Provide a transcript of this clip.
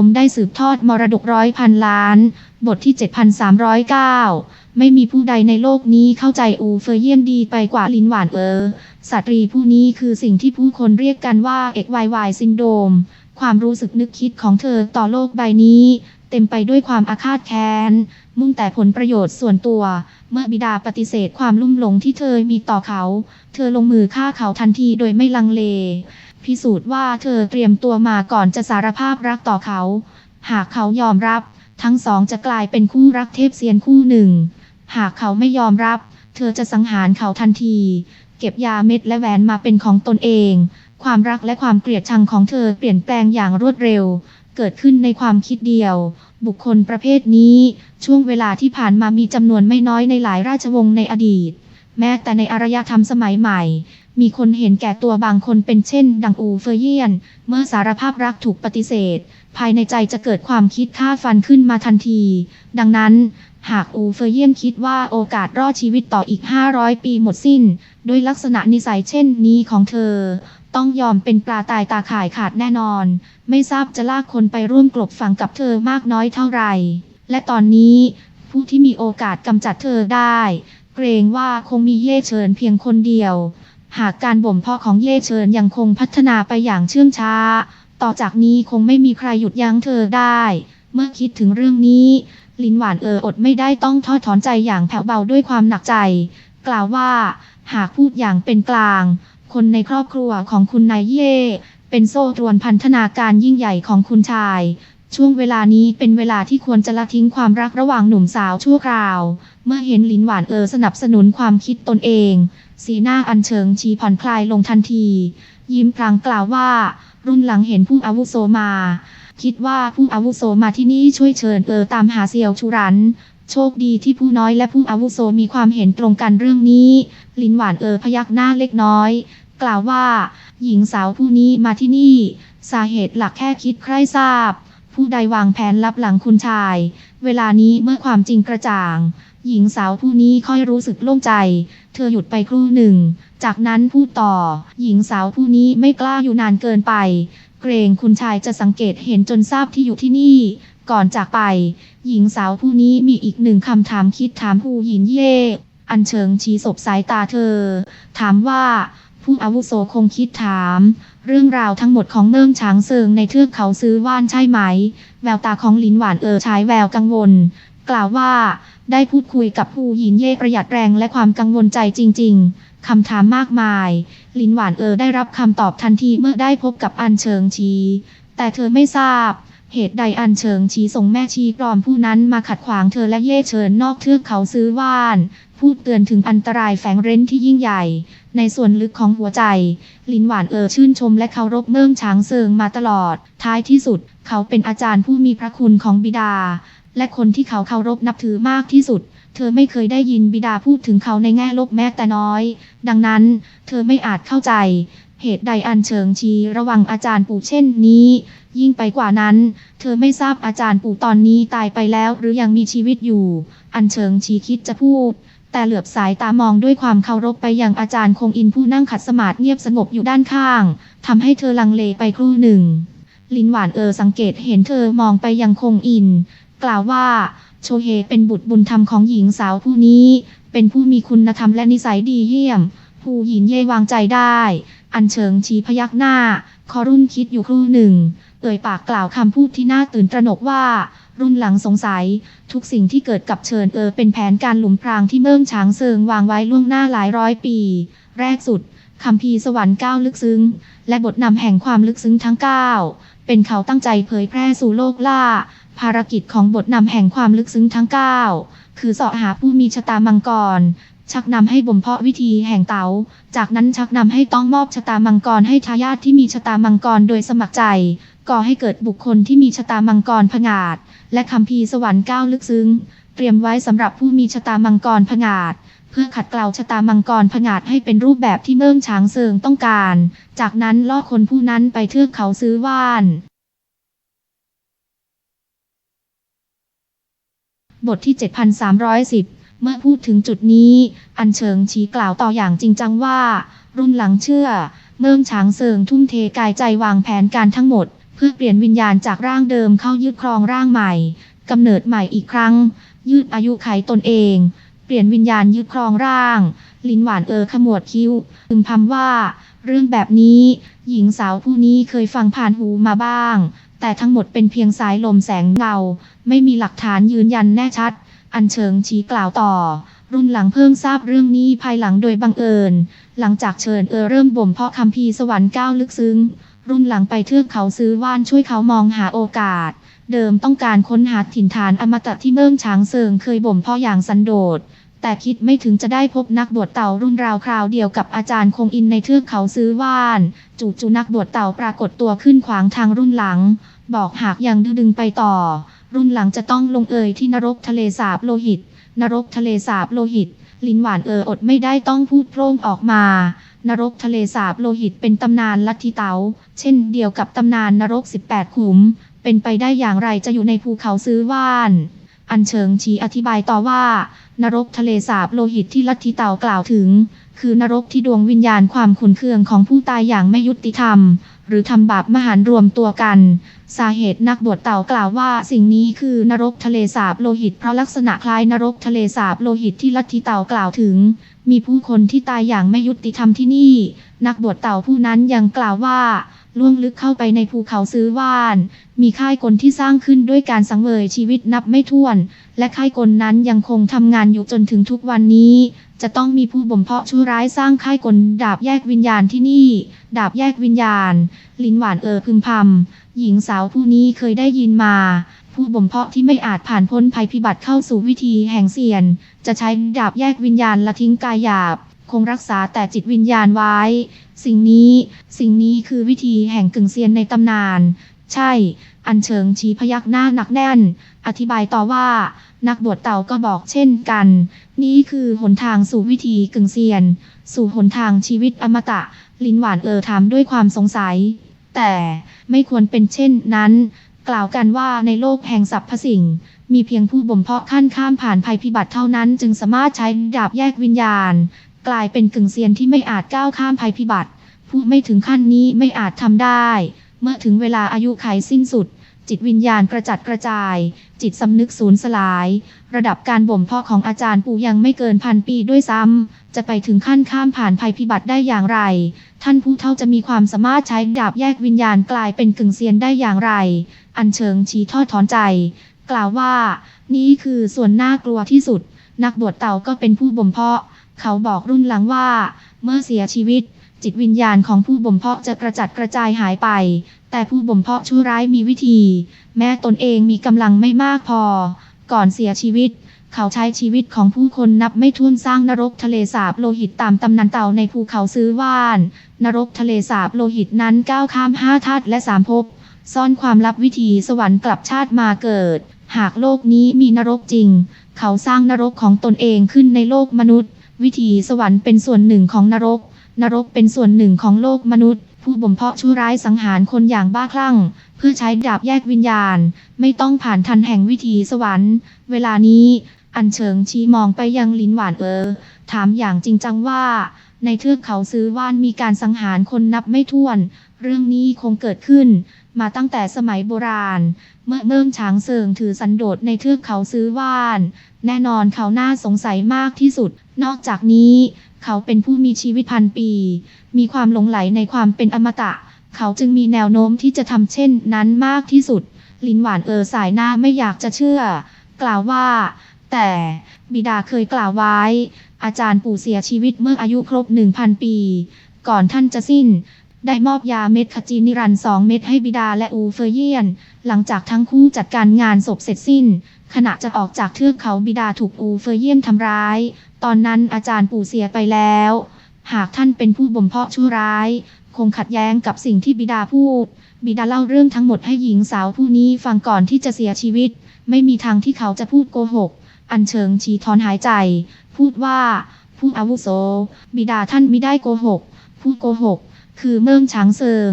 ผมได้สืบทอดมรดกร้อยพันล้าน บทที่ 7309 ไม่มีผู้ใดในโลกนี้เข้าใจอูเฟยเยียนดีไปกว่าลินหวานเออสตรีผู้นี้คือสิ่งที่ผู้คนเรียกกันว่าเอกวายวายซินโดม ความรู้สึกนึกคิดของเธอต่อโลกใบนี้ เต็มไปด้วยความอาฆาตแค้น มุ่งแต่ผลประโยชน์ส่วนตัว เมื่อบิดาปฏิเสธความลุ่มหลงที่เธอมีต่อเขา เธอลงมือฆ่าเขาทันทีโดยไม่ลังเล พิสูจน์ว่าเธอเตรียมตัวมาก่อนจะสารภาพรักต่อเขา หากเขายอมรับ ทั้งสองจะกลายเป็นคู่รักเทพเซียนคู่หนึ่ง หากเขาไม่ยอมรับ เธอจะสังหารเขาทันที เก็บยาเม็ดและแหวนมาเป็นของตนเอง ความรักและความเกลียดชังของเธอเปลี่ยนแปลงอย่างรวดเร็ว เกิดขึ้นในความคิดเดียว บุคคลประเภทนี้ ช่วงเวลาที่ผ่านมามีจำนวนไม่น้อยในหลายราชวงศ์ในอดีต แม้แต่ในอารยธรรมสมัยใหม่ มีคนเห็นแก่ตัวบางคนเป็นเช่น ดังอูเฟยเยียน เมื่อสารภาพรักถูกปฏิเสธ ภายในใจจะเกิดความคิดฆ่าฟันขึ้นมาทันที ดังนั้น หากอูเฟยเยียนคิดว่าโอกาสรอดชีวิตต่ออีก 500 ปีหมดสิ้น ด้วยลักษณะนิสัยเช่นนี้ของเธอ ต้องยอมเป็นปลาตายตาข่ายขาดแน่นอน ไม่ทราบจะลากคนไปร่วมกลบฝังกับเธอมากน้อยเท่าไหร่ และตอนนี้ผู้ที่มีโอกาสกำจัดเธอได้ เกรงว่าคงมีเย่เฉินเพียงคนเดียว หากการบ่มเพาะของเย่เฉินยังคงพัฒนาไปอย่างเชื่องช้า ต่อจากนี้คงไม่มีใครหยุดยั้งเธอได้ เมื่อคิดถึงเรื่องนี้ลินหวานเอออดไม่ได้ต้องทอดถอนใจอย่างแผ่วเบาด้วยความหนักใจ กล่าวว่า หากพูดอย่างเป็นกลาง คนในครอบครัวของคุณนายเย่เป็นโซ่ตรวนพันธนาการยิ่งใหญ่ของคุณชาย ช่วงเวลานี้เป็นเวลาที่ควรจะละทิ้งความรักระหว่างหนุ่มสาวชั่วคราว เมื่อเห็นลินหวานเออสนับสนุนความคิดตนเอง สีหน้าอันเชิงชีผ่อนคลายลงทันที ยิ้มพลางกล่าวว่า รุ่นหลังเห็นผู้อาวุโสมา คิดว่าผู้อาวุโสมาที่นี่ช่วยเชิญเออตามหาเซียวชูรัน โชคดีที่ผู้น้อยและผู้อาวุโสมีความเห็นตรงกันเรื่องนี้ ลินหวานเออพยักหน้าเล็กน้อย กล่าวว่า หญิงสาวผู้นี้มาที่นี่ สาเหตุหลักแค่คิดใคร่ทราบ ผู้ใดวางแผนลับหลังคุณชาย เวลานี้เมื่อความจริงกระจ่าง หญิงสาวผู้นี้ค่อยรู้สึกโล่งใจ เธอหยุดไปครู่หนึ่ง จากนั้นพูดต่อ หญิงสาวผู้นี้ไม่กล้าอยู่นานเกินไป เกรงคุณชายจะสังเกตเห็นจนทราบที่อยู่ที่นี่ ก่อนจากไป หญิงสาวผู้นี้มีอีกหนึ่งคำถามคิดถามผู้หญิงเย่อันเชิงชี้ศพสายตาเธอ ถามว่าผู้อาวุโสคงคิดถาม เรื่องราวทั้งหมดของเมืองช้างเซิงในเทือกเขาซื้อว่านใช่ไหม แววตาของลินหวานเออใช้แววกังวล กล่าวว่า ได้พูดคุยกับผู้หญินเย่ประหยัดแรงและความกังวลใจจริง ๆ คำถามมากมาย ลินหวานเออได้รับคำตอบทันทีเมื่อได้พบกับอันเชิงชี แต่เธอไม่ทราบ เหตุใดอันเชิงชีส่งแม่ชีปลอมผู้นั้นมาขัดขวางเธอและเย่เชิญนอกเทือกเขาซื้อว่าน พูดเตือนถึงอันตรายแฝงเร้นที่ยิ่งใหญ่ ในส่วนลึกของหัวใจ ลินหวานเออชื่นชมและเคารพเมืองช้างเซิงมาตลอด ท้ายที่สุด เขาเป็นอาจารย์ผู้มีพระคุณของบิดา และคนที่เขาเคารพนับถือมากที่สุดเธอไม่เคยได้ยินบิดาพูดถึงเขาในแง่ลบแม้แต่น้อย ดังนั้น เธอไม่อาจเข้าใจ เหตุใดอันเชิงชีระวังอาจารย์ปู่เช่นนี้ ยิ่งไปกว่านั้น เธอไม่ทราบอาจารย์ปู่ตอนนี้ตายไปแล้วหรือยังมีชีวิตอยู่ อันเชิงชีคิดจะพูด แต่เหลือบสายตามองด้วยความเคารพไปยังอาจารย์คงอินผู้นั่งขัดสมาธิเงียบสงบอยู่ด้านข้างทำให้เธอลังเลไปครู่หนึ่ง ลินหวานเออสังเกตเห็นเธอมองไปยังคงอิน กล่าวว่าโชเฮเป็นบุตรบุญธรรมของหญิงสาวผู้นี้ เป็นผู้มีคุณธรรมและนิสัยดีเยี่ยม ผู้หญิงเย่วางใจได้ อันเชิงชีพยักหน้า คอรุ่นคิดอยู่ครู่หนึ่ง เอ่ยปากกล่าวคำพูดที่น่าตื่นตระหนกว่า รุ่นหลังสงสัย ทุกสิ่งที่เกิดกับเชิญเออเป็นแผนการหลุมพรางที่เมืองช้างเซิงวางไว้ล่วงหน้าหลายร้อยปี แรกสุดคำพีสวรรค์ก้าวลึกซึ้ง และบทนำแห่งความลึกซึ้งทั้ง 9 เป็นเขาตั้งใจเผยแพร่สู่โลกล่า ภารกิจของบทนำแห่งความลึกซึ้งทั้ง 9 คือเสาะหาผู้มีชะตามังกร ชักนำให้บ่มเพาะวิธีแห่งเตา๋า จากนั้นชักนำให้ต้องมอบชะตามังกรให้ทายาทที่มีชะตามังกรโดยสมัครใจ ก่อให้เกิดบุคคลที่มีชะตามังกรผงาด และคำพีสวรรค์ก้าวลึกซึ้ง เตรียมไว้สำหรับผู้มีชะตามังกรผงาด เพื่อขัดเกลาชะตามังกรผงาดให้เป็นรูปแบบที่เมืองช้างเซิงต้องการ จากนั้นล่อคนผู้นั้นไปเทือกเขาซื้อว่าน บทที่ 7310 เมื่อพูดถึงจุดนี้ อันเชิงชี้กล่าวต่ออย่างจริงจังว่า รุ่นหลังเชื่อ เมืองช้างเซิงทุ่มเทกายใจวางแผนการทั้งหมด เพื่อเปลี่ยนวิญญาณจากร่างเดิมเข้ายึดครองร่างใหม่กำเนิดใหม่อีกครั้ง ยืดอายุไขตนเอง เปลี่ยนวิญญาณยึดครองร่าง ลินหวานเออขมวดคิ้วพึมพำว่า เรื่องแบบนี้ หญิงสาวผู้นี้เคยฟังผ่านหูมาบ้าง แต่ทั้งหมดเป็นเพียงสายลมแสงเงา ไม่มีหลักฐานยืนยันแน่ชัด อันเชิงชี้กล่าวต่อ รุ่นหลังเพิ่งทราบเรื่องนี้ภายหลังโดยบังเอิญ หลังจากเชิญเออเริ่มบ่มเพาะคำพีสวรรค์ก้าวลึกซึ้ง รุ่นหลังไปเทือกเขาซื้อว่านช่วยเขามองหาโอกาส เดิมต้องการค้นหาถิ่นฐานอมตะที่เมืองช้างเซิงเคยบ่มเพาะอย่างสันโดษ แต่คิดไม่ถึงจะได้พบนักบวชเต่ารุ่นราวคราวเดียวกับอาจารย์คงอินในเทือกเขาซื้อว่าน จู่จูนักบวชเต่าปรากฏตัวขึ้นขวางทางรุ่นหลัง บอกหากยังดื้อดึงไปต่อ รุ่นหลังจะต้องลงเอยที่นรกทะเลสาบโลหิต นรกทะเลสาบโลหิต ลินหวานเอออดไม่ได้ต้องพูดโพร่งออกมา นรกทะเลสาบโลหิตเป็นตำนานลัทธิเตาเช่นเดียวกับตำนานนรก 18 ขุม เป็นไปได้อย่างไรจะอยู่ในภูเขาซื้อว่าน อันเชิงชี้อธิบายต่อว่า นรกทะเลสาบโลหิตที่ลัทธิเต๋ากล่าวถึง คือนรกที่ดวงวิญญาณความขุนเคืองของผู้ตายอย่างไม่ยุติธรรม หรือทำบาปมหันรวมตัวกัน สาเหตุนักบวชเต่ากล่าวว่าสิ่งนี้คือนรกทะเลสาบโลหิต เพราะลักษณะคล้ายนรกทะเลสาบโลหิตที่ลัทธิเต่ากล่าวถึง มีผู้คนที่ตายอย่างไม่ยุติธรรมที่นี่ นักบวชเต่าผู้นั้นยังกล่าวว่าล่วงลึกเข้าไปในภูเขาซื้อว่าน มีค่ายกลที่สร้างขึ้นด้วยการสังเวยชีวิตนับไม่ถ้วน และค่ายกลนั้นยังคงทำงานอยู่จนถึงทุกวันนี้ จะต้องมีผู้บ่มเพาะชั่วร้ายสร้างค่ายกลดาบแยกวิญญาณที่นี่ ดาบแยกวิญญาณ ลินหวานเออพึมพำหญิงสาวผู้นี้เคยได้ยินมา ผู้บ่มเพาะที่ไม่อาจผ่านพ้นภัยพิบัติเข้าสู่วิธีแห่งเสียน จะใช้ดาบแยกวิญญาณละทิ้งกายหยาบ คงรักษาแต่จิตวิญญาณไว้ สิ่งนี้ สิ่งนี้คือวิธีแห่งกึ่งเซียนในตำนาน ใช่ อันเชิงชี้พยักหน้าหนักแน่น อธิบายต่อว่า นักบวชเต่าก็บอกเช่นกัน นี่คือหนทางสู่วิธีกึ่งเซียน สู่หนทางชีวิตอมตะ ลินหวานเออถามด้วยความสงสัย แต่ไม่ควรเป็นเช่นนั้น กล่าวกันว่าในโลกแห่งสรรพสิ่ง มีเพียงผู้บ่มเพาะขั้นข้ามผ่านภัยพิบัติเท่านั้นจึงสามารถใช้ดาบแยกวิญญาณ กลายเป็นกึ่งเซียนที่ไม่อาจก้าวข้ามภัยพิบัติ ผู้ไม่ถึงขั้นนี้ไม่อาจทำได้ เมื่อถึงเวลาอายุไขสิ้นสุด จิตวิญญาณกระจัดกระจาย จิตสำนึกสูญสลาย ระดับการบ่มเพาะของอาจารย์ปู่ยังไม่เกินพันปีด้วยซ้ำ จะไปถึงขั้นข้ามผ่านภัยพิบัติได้อย่างไร ท่านผู้เท่าจะมีความสามารถใช้ดาบแยกวิญญาณกลายเป็นกึ่งเซียนได้อย่างไร อันเชิงชี้ทอดถอนใจ กล่าวว่า นี่คือส่วนน่ากลัวที่สุด นักบวชเต่าก็เป็นผู้บ่มเพาะ เขาบอกรุ่นหลังว่า เมื่อเสียชีวิตจิตวิญญาณของผู้บ่มเพาะจะกระจัดกระจายหายไป แต่ผู้บ่มเพาะชั่วร้ายมีวิธี แม้ตนเองมีกำลังไม่มากพอ ก่อนเสียชีวิต เขาใช้ชีวิตของผู้คนนับไม่ถ้วนสร้างนรกทะเลสาบโลหิตตามตำนานเต่าในภูเขาซื้อว่าน นรกทะเลสาบโลหิตนั้นก้าวข้ามห้าธาตุและสามภพซ่อนความลับวิธีสวรรค์กลับชาติมาเกิด หากโลกนี้มีนรกจริง เขาสร้างนรกของตนเองขึ้นในโลกมนุษย์ วิธีสวรรค์เป็นส่วนหนึ่งของนรก นรกเป็นส่วนหนึ่งของโลกมนุษย์ ผู้บ่มเพาะชั่วร้ายสังหารคนอย่างบ้าคลั่ง เพื่อใช้ดาบแยกวิญญาณ ไม่ต้องผ่านทันแห่งวิธีสวรรค์ เวลานี้ อันเชิงชี้มองไปยังลินหวานเออ ถามอย่างจริงจังว่า ในเทือกเขาซื้อว่านมีการสังหารคนนับไม่ถ้วน เรื่องนี้คงเกิดขึ้น มาตั้งแต่สมัยโบราณ เมื่อเมิ่งช้างเซิงถือสันโดษในเทือกเขาซื้อว่าน แน่นอนเขาน่าสงสัยมากที่สุด นอกจากนี้ เขาเป็นผู้มีชีวิตพันปี มีความหลงไหลในความเป็นอมตะ เขาจึงมีแนวโน้มที่จะทำเช่นนั้นมากที่สุด ลินหวานเออสายหน้าไม่อยากจะเชื่อ กล่าวว่า แต่บิดาเคยกล่าวไว้ อาจารย์ปู่เสียชีวิตเมื่ออายุครบ 1,000 ปี ก่อนท่านจะสิ้น ได้มอบยาเม็ดขจีนิรันสองเม็ดให้บิดาและอูเฟอร์เยียน หลังจากทั้งคู่จัดการงานศพเสร็จสิ้น ขณะจะออกจากเทือกเขาบิดาถูกอูเฟอร์เยียนทำร้าย ตอนนั้นอาจารย์ปู่เสียไปแล้ว หากท่านเป็นผู้บ่มเพาะชั่วร้าย คงขัดแย้งกับสิ่งที่บิดาพูด บิดาเล่าเรื่องทั้งหมดให้หญิงสาวผู้นี้ฟังก่อนที่จะเสียชีวิต ไม่มีทางที่เขาจะพูดโกหก อันเชิงชีทอนหายใจ พูดว่าผู้อาวุโส บิดาท่านไม่ได้โกหก ผู้โกหก คือเมืองช้างเซิง